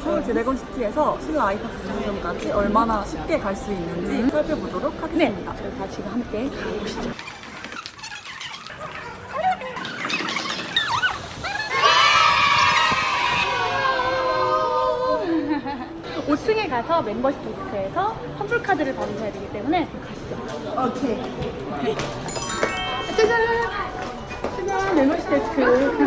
서울 드래곤시티에서 신라 아이파크 전점까지 얼마나 쉽게 갈 수 있는지 살펴보도록 네, 하겠습니다. 저희 다 지금 함께 가보시죠. 오층에 가서 멤버십 데스크에서 선불 카드를 받으셔야 되기 때문에 가시죠. 오케이. 짜잔! 짜잔! 멤버십 데스크.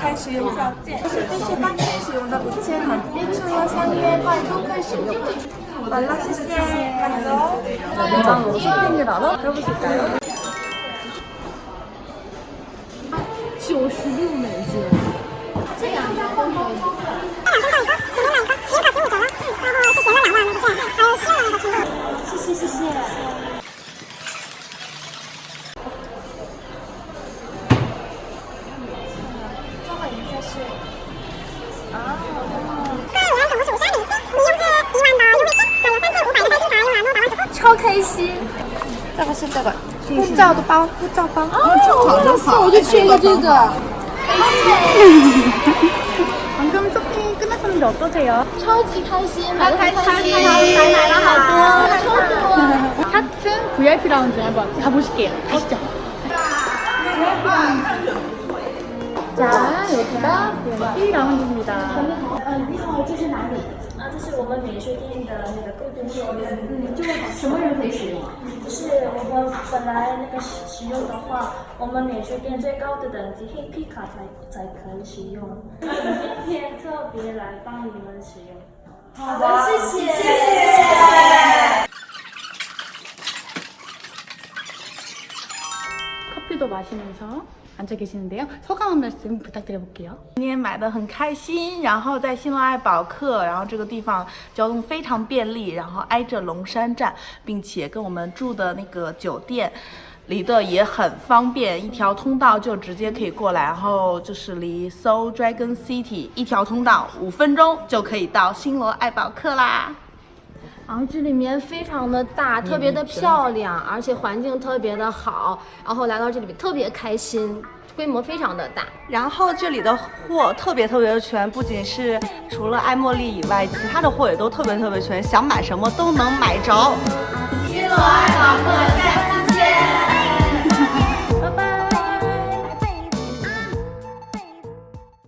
开使用条件是必须当天使用的五千韩币，除了相约外都可以使用。完了，谢谢。慢走。먼저 쇼핑을 하러 가보실까요? 超开心！这个是这个护照的包，护照包。哦，好真好我就缺一个这个。 방금 쇼핑 끝났었는데 어떠세요? 超级开心，买的很开心，买买了好多，超多。 4층 VIP 라운지 한번 가보실게요. 가시죠. 자, 여기가 VIP 라운지입니다. 嗯，你好，这是哪里？ 啊，这是我们免税店的那个购物车。嗯，这个什么人可以使用？就是我们本来那个使使用的话，我们免税店最高的等级黑皮卡才才可以使用。今天特别来帮你们使用。好的，谢谢。谢谢。 커피도 마시면서 앉아 계시는데요. 소감 한 말씀 부탁드려볼게요. 今天买的很开心，然后在新乐爱宝客，然后这个地方交通非常便利，然后挨着龙山站，并且跟我们住的那个酒店离得也很方便，一条通道就直接可以过来，然后就是离 Soul Dragon City 一条通道五分钟就可以到新罗爱宝客啦。 然后这里面非常的大，特别的漂亮，而且环境特别的好，然后来到这里面特别开心，规模非常的大。然后这里的货特别特别的全，不仅是除了爱茉莉以外，其他的货也都特别特别全，想买什么都能买着。新罗爱宝客，下次